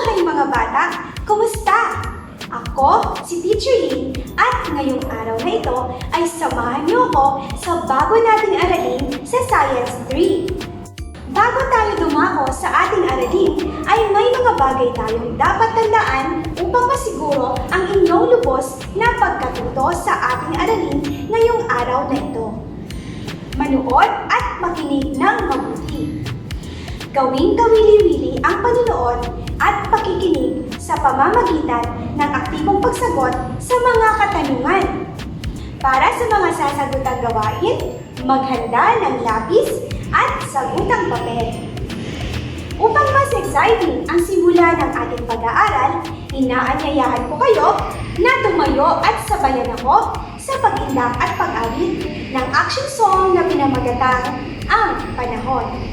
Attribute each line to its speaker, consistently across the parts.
Speaker 1: Mabuhay mga bata! Kumusta? Ako, si Teacher Lynn, at ngayong araw na ito ay samahan niyo ako sa bago nating aralin sa Science 3. Bago tayo dumako sa ating aralin, ay may mga bagay tayong dapat tandaan upang masiguro ang inyong lubos na pagkatuto sa ating aralin ngayong araw na ito. Manood at makinig ng mabuti. Gawing kawili-wili ang panunood at pakikinig sa pamamagitan ng aktibong pagsagot sa mga katanungan. Para sa mga sasagutang gawain, maghanda ng lapis at sagutang papel. Upang mas exciting ang simula ng ating pag-aaral, inaanyayahan ko kayo na tumayo at sabayan ako sa pag-ilang at pag-awit ng action song na pinamagatang Ang Panahon.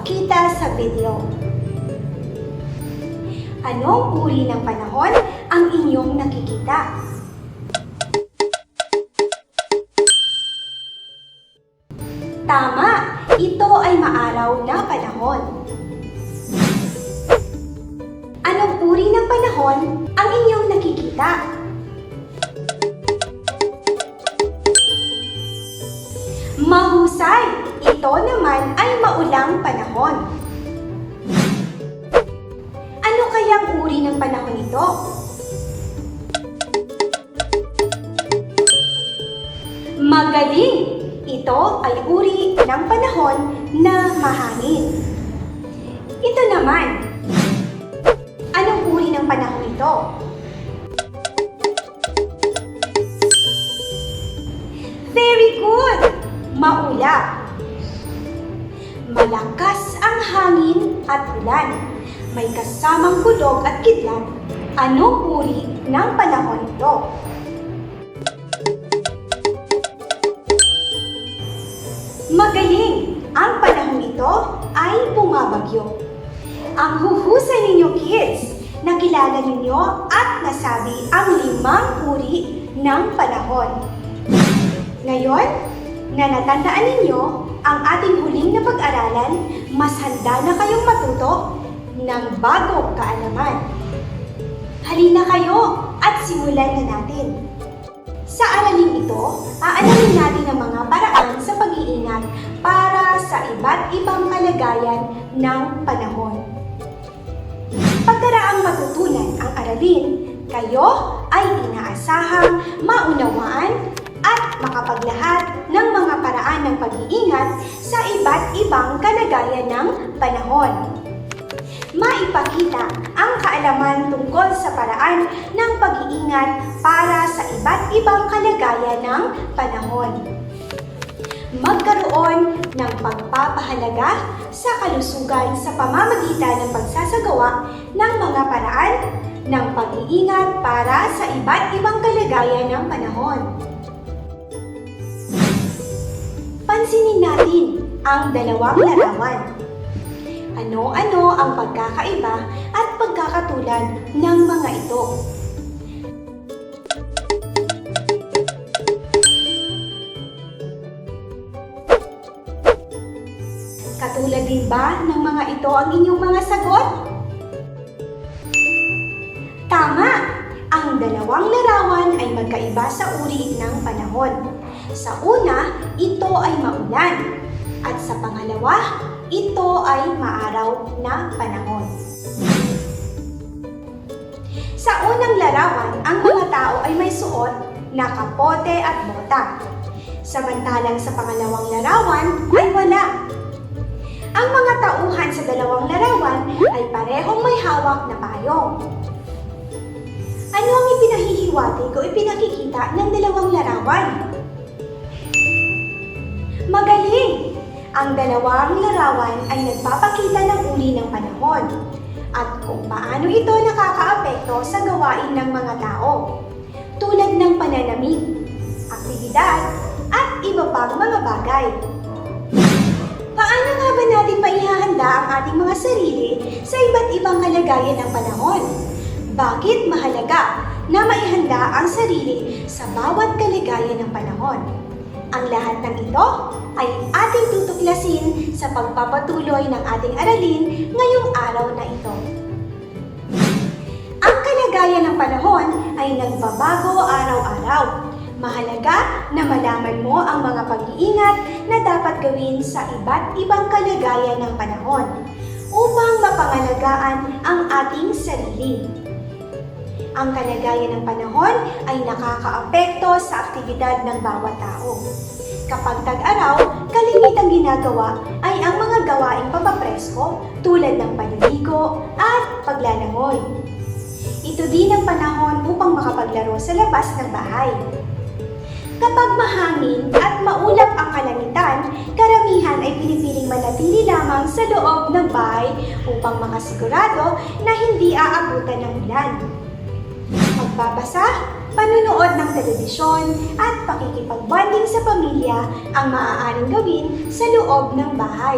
Speaker 1: Ipinapakita sa video. Anong uri ng panahon ang inyong nakikita? Tama! Ito ay maaraw na panahon. Anong uri ng panahon ang inyong nakikita? Mahusay! Ito naman ay maulang panahon. Ano kayang uri ng panahon ito? Magaling! Ito ay uri ng panahon na mahangin. Ito naman. Anong uri ng panahon ito? Very good! Maula. Malakas ang hangin at ulan. May kasamang kulog at kidlat. Anong uri ng panahon ito? Magaling! Ang panahon ito ay bumabagyo. Ang huhusay ninyo kids, nakilala ninyo at nasabi ang limang uri ng panahon. Ngayon, na natandaan ninyo ang ating huling na pag-aralan, mas handa na kayong matuto ng bagong kaalaman. Halina kayo at simulan na natin. Sa aralin ito, aalamin natin ang mga paraan sa pag-iingat para sa iba't ibang kalagayan ng panahon. Pagkaraang matutunan ang aralin, kayo ay inaasahang maunawaan at makapaglahat ng mga paraan ng pag-iingat sa iba't ibang kalagayan ng panahon. Maipakita ang kaalaman tungkol sa paraan ng pag-iingat para sa iba't ibang kalagayan ng panahon. Magkaroon ng pagpapahalaga sa kalusugan sa pamamagitan ng pagsasagawa ng mga paraan ng pag-iingat para sa iba't ibang kalagayan ng panahon. Pansinin natin ang dalawang larawan. Ano-ano ang pagkakaiba at pagkakatulad ng mga ito? Katulad din ba ng mga ito ang inyong mga sagot? Tama! Ang dalawang larawan ay magkaiba sa uri ng panahon. Sa una, ito ay maulan. At sa pangalawa, ito ay maaraw na panahon. Sa unang larawan, ang mga tao ay may suot na kapote at bota. Samantalang sa pangalawang larawan ay wala. Ang mga tauhan sa dalawang larawan ay parehong may hawak na payong. Ano ang ipinahihiwati o ipinakikita ng dalawang larawan? Ang dalawang larawan ay nagpapakita ng uri ng panahon at kung paano ito nakakaapekto sa gawain ng mga tao, tulad ng pananamit, aktibidad, at iba pang mga bagay. Paano nga ba natin maihahanda ang ating mga sarili sa iba't ibang kalagayan ng panahon? Bakit mahalaga na maihanda ang sarili sa bawat kalagayan ng panahon? Ang lahat ng ito ay ating tutuklasin sa pagpapatuloy ng ating aralin ngayong araw na ito. Ang kalagayan ng panahon ay nagbabago araw-araw. Mahalaga na malaman mo ang mga pag-iingat na dapat gawin sa iba't ibang kalagayan ng panahon upang mapangalagaan ang ating sarili. Ang kalagayan ng panahon ay nakakaapekto sa aktibidad ng bawat tao. Kapag tag-araw, kalimitang ginagawa ay ang mga gawaing papapresko tulad ng paliligo at paglalangoy. Ito din ang panahon upang makapaglaro sa labas ng bahay. Kapag mahangin at maulap ang kalangitan, karamihan ay pinipiling manatili lamang sa loob ng bahay upang makasigurado na hindi aabutan ng ulan. Pagbabasa, panunood ng telebisyon at pakikipagbanding sa pamilya ang maaaring gawin sa loob ng bahay.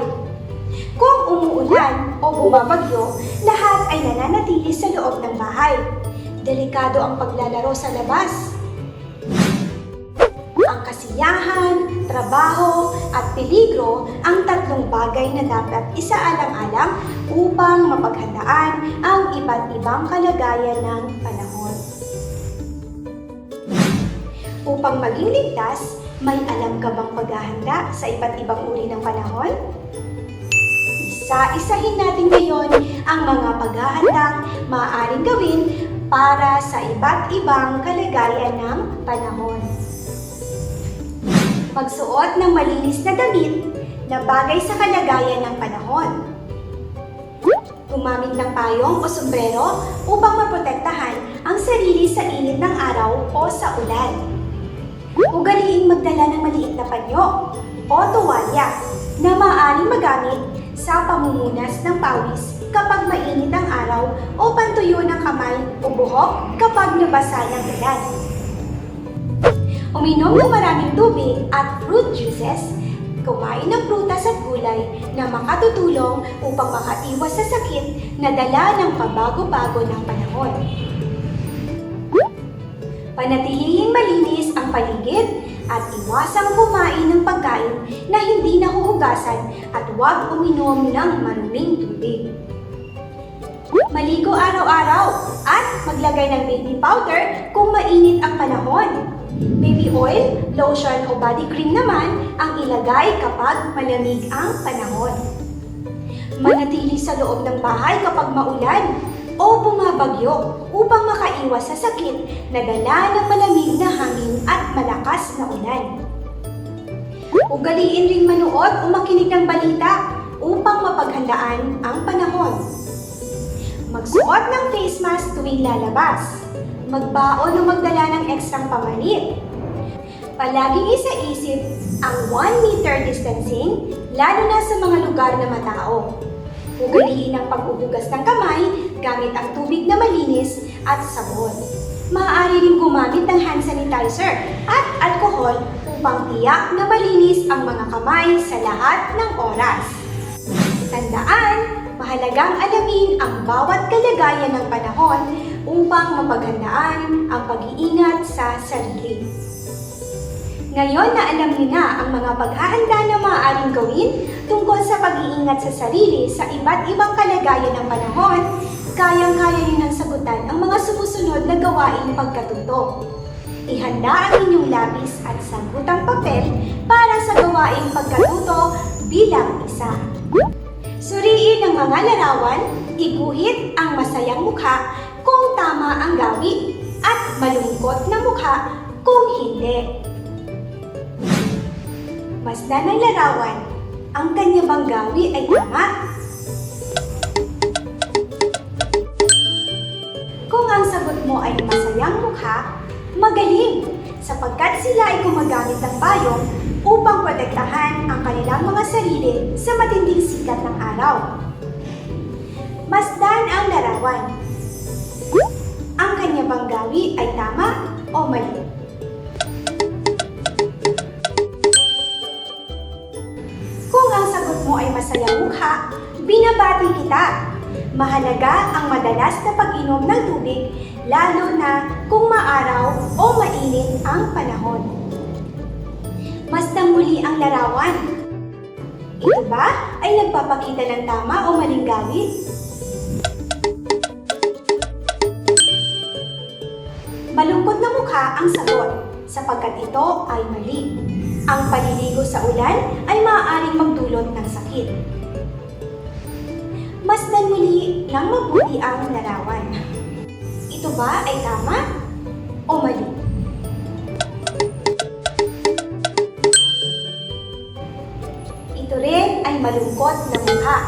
Speaker 1: Kung umuulan o bumabagyo, lahat ay nananatili sa loob ng bahay. Delikado ang paglalaro sa labas. Ang kasiyahan, trabaho, at peligro ang tatlong bagay na dapat isaalang-alang upang mapaghandaan ang iba't ibang kalagayan ng Upang maging ligtas, may alam ka bang paghahanda sa iba't ibang uri ng panahon? Isa-isahin natin ngayon ang mga paghahandang maaaring gawin para sa iba't ibang kalagayan ng panahon. Pagsuot ng malinis na damit na bagay sa kalagayan ng panahon. Gumamit ng payong o sombrero upang maprotektahan ang sarili sa init ng araw o sa ulan. Ugaliing magdala ng maliit na panyo o tuwalya na maaaring magamit sa pamumunas ng pawis kapag mainit ang araw o pantuyo ng kamay o buhok kapag nabasa ng ulan. Uminom ng maraming tubig at fruit juices, kumain ng prutas at gulay na makatutulong upang makaiwas sa sakit na dala ng pabago-bago ng panahon. Panatilihin malinis paligid at iwasang kumain ng pagkain na hindi nahuhugasan at huwag uminom ng maruming tubig. Maligo araw-araw at maglagay ng baby powder kung mainit ang panahon. Baby oil, lotion o body cream naman ang ilagay kapag malamig ang panahon. Manatili sa loob ng bahay kapag maulan o bumabagyo upang makaiwas sa sakit na dala ng malamig na hangin at malakas na ulan. Ugaliin ring manood o makinig ng balita upang mapaghandaan ang panahon. Magsuot ng face mask tuwing lalabas. Magbaon o magdala ng ekstrang pamalit. Palaging isa-isip ang 1 meter distancing, lalo na sa mga lugar na matao. Ugaliin ang paghuhugas ng kamay gamit ang tubig na malinis at sabon. Maaari rin gumamit ng hand sanitizer at alcohol upang tiyak na malinis ang mga kamay sa lahat ng oras. Tandaan, mahalagang alamin ang bawat kalagayan ng panahon upang mapaghandaan ang pag-iingat sa sarili. Ngayon na alam niyo na ang mga paghahanda na maaaring gawin tungkol sa pag-iingat sa sarili sa iba't ibang kalagayan ng panahon, kayang-kaya niyo nang sagutan ang mga sumusunod na gawain pagkatuto. Ihanda ang inyong labis at sagutang papel para sa gawaing pagkatuto bilang isa. Suriin ang mga larawan, iguhit ang masayang mukha kung tama ang gawi at malungkot na mukha kung hindi. Masdan ng larawan, ang kanya bang gawi ay tama? Kung ang sagot mo ay masayang mukha, magaling sapagkat sila ay gumagamit ng payong upang protektahan ang kanilang mga sarili sa matinding sikat ng araw. Masdan ang larawan. Ang kanya bang gawi ay tama o mali? Masayang mukha, binabati kita. Mahalaga ang madalas na pag-inom ng tubig, lalo na kung maaraw o mainit ang panahon. Masdang muli ang larawan. Ito ba ay nagpapakita ng tama o maling gawin? Malungkot na mukha ang sagot sapagkat ito ay mali. Ang paliligo sa ulan ay maaaring magdulot ng sakit. Masdan muli ng mabuti ang larawan. Ito ba ay tama o mali? Ito rin ay malungkot na mukha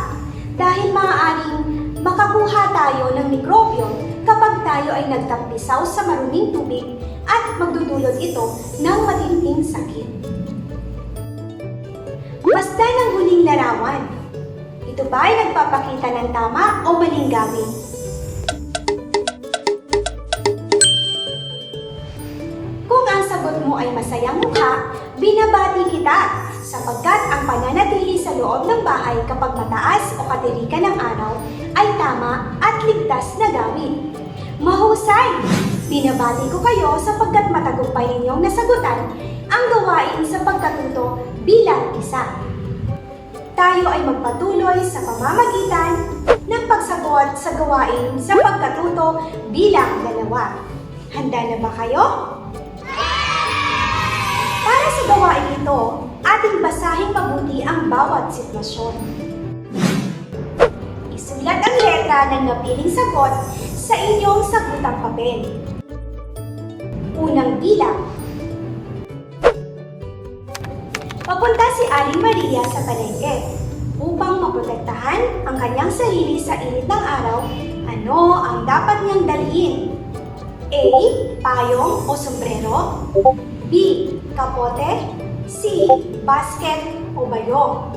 Speaker 1: dahil maaaring makakuha tayo ng mikrobyo kapag tayo ay nagtampisaw sa maruming tubig at magdudulot ito ng matinding sakit. Ba nagpapakita ng tama o maling gawin? Kung ang sagot mo ay masayang mukha, binabati kita sapagkat ang pananatili sa loob ng bahay kapag mataas o katirikan ng araw ay tama at ligtas na gawin. Mahusay! Binabati ko kayo sapagkat matagumpay ninyong nasagutan ang gawain sa pagkatuto bilang isa. Tayo ay magpatuloy sa pamamagitan ng pagsagot sa gawain sa pagkatuto bilang dalawa. Handa na ba kayo? Para sa gawain ito, ating basahin mabuti ang bawat sitwasyon. Isulat ang letra ng napiling sagot sa inyong sagutang papel. Unang bilang. Papunta si Aling Maria sa palengke upang maprotektahan ang kanyang sarili sa init ng araw. Ano ang dapat niyang dalhin? A. Payong o sombrero B. Kapote C. Basket o bayong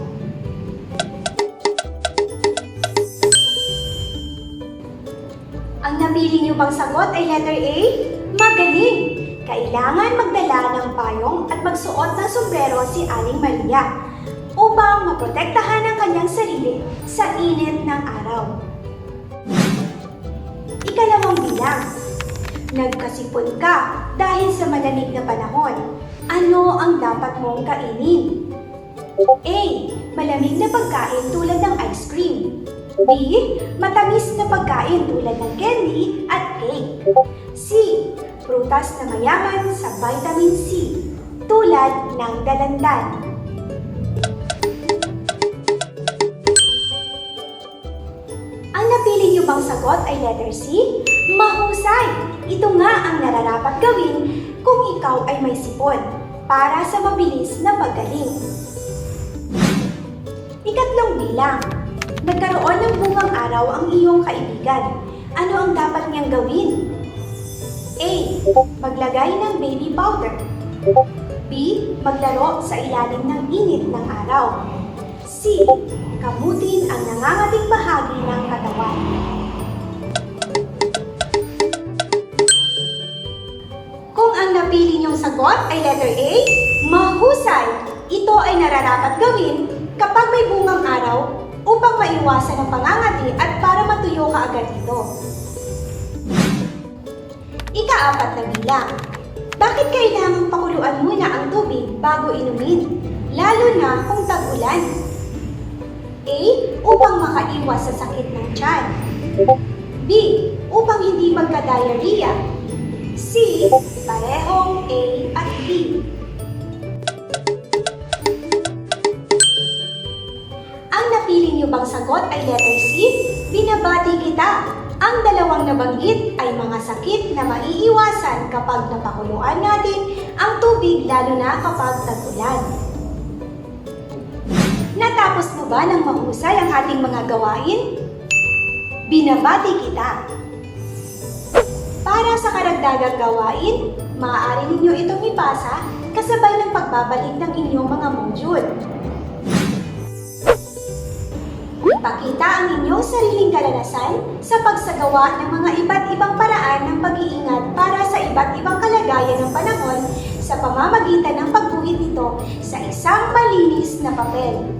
Speaker 1: Ang napili niyo bang sagot ay letter A? Magaling! Kailangan magdala ng payong at magsuot ng sombrero si Aling Maria upang maprotektahan ang kanyang sarili sa init ng araw. Ikalawang bilang. Nagkasipon ka dahil sa malamig na panahon. Ano ang dapat mong kainin? A. Malamig na pagkain tulad ng ice cream. B. Matamis na pagkain tulad ng candy at cake. C. Prutas na mayaman sa vitamin C tulad ng dalandan. Ang napili niyo bang sagot ay letter C? Mahusay! Ito nga ang nararapat gawin kung ikaw ay may sipon para sa mabilis na paggaling. Ikatlong bilang. Nagkaroon ng bungang araw ang iyong kaibigan. Ano ang dapat niyang gawin? A. Maglagay ng baby powder. B. Maglaro sa ilalim ng init ng araw. C. Kamutin ang nangangating bahagi ng katawan. napili niyong sagot ay letter A, mahusay. Ito ay nararapat gawin kapag may bungang araw upang maiwasan ang pangangati at para matuyo ka agad ito. Ika-apat na bilang. Bakit kailangang pakuluan muna ang tubig bago inumin? Lalo na kung tag-ulan. A. Upang makaiwas sa sakit ng tiyan. B. Upang hindi magka-diarrhea. C. Parehong A at B. Ang napili niyo bang sagot ay letter C? Binabati kita! Ang dalawang nabanggit ay mga sakit na maiiwasan kapag napakuluan natin ang tubig lalo na kapag tag-ulan. Natapos mo ba ng mahusay ang ating mga gawain? Binabati kita! Para sa karagdagang gawain, maaari ninyo itong ipasa kasabay ng pagbabalik ng inyong mga module. Ipakita ang inyong sariling kalanasan sa pagsagawa ng mga iba't ibang paraan ng pag-iingat para sa iba't ibang kalagayan ng panahon sa pamamagitan ng pagguhit nito sa isang malinis na papel.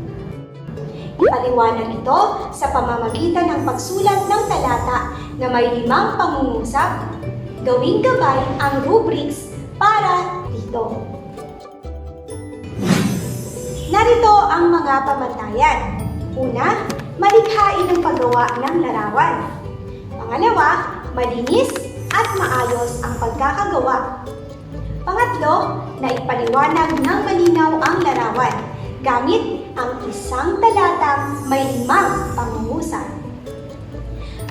Speaker 1: Ipaliwanag ito sa pamamagitan ng pagsulat ng talata na may limang pangungusap. Gawing gabay ang rubrics para dito. Narito ang mga pamantayan. Una, malikhain ang paggawa ng larawan. Pangalawa, malinis at maayos ang pagkakagawa. Pangatlo, naipaliwanag ng malinaw ang larawan gamit ang isang talatang may limang pangungusap.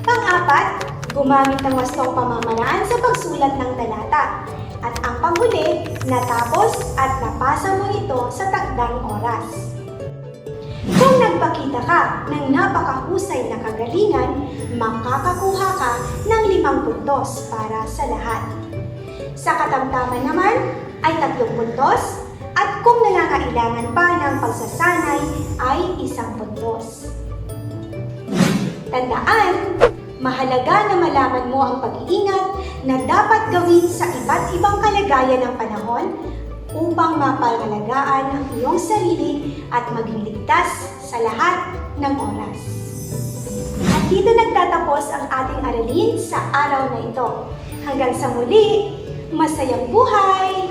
Speaker 1: Pang-apat, gumamit ng wastong pamamaraan sa pagsulat ng talata. At ang panghuli, natapos at napasa mo ito sa takdang oras. Kung nagpakita ka ng napakahusay na kagalingan, makakakuha ka ng limang puntos para sa lahat. Sa katamtaman naman ay tatlong puntos at kung nangangailangan pa ng pagsasanay ay isang puntos. Tandaan, mahalaga na malaman mo ang pag-iingat na dapat gawin sa iba't ibang kalagayan ng panahon upang mapangalagaan ang iyong sarili at maging ligtas sa lahat ng oras. At dito nagtatapos ang ating aralin sa araw na ito. Hanggang sa muli, masayang buhay!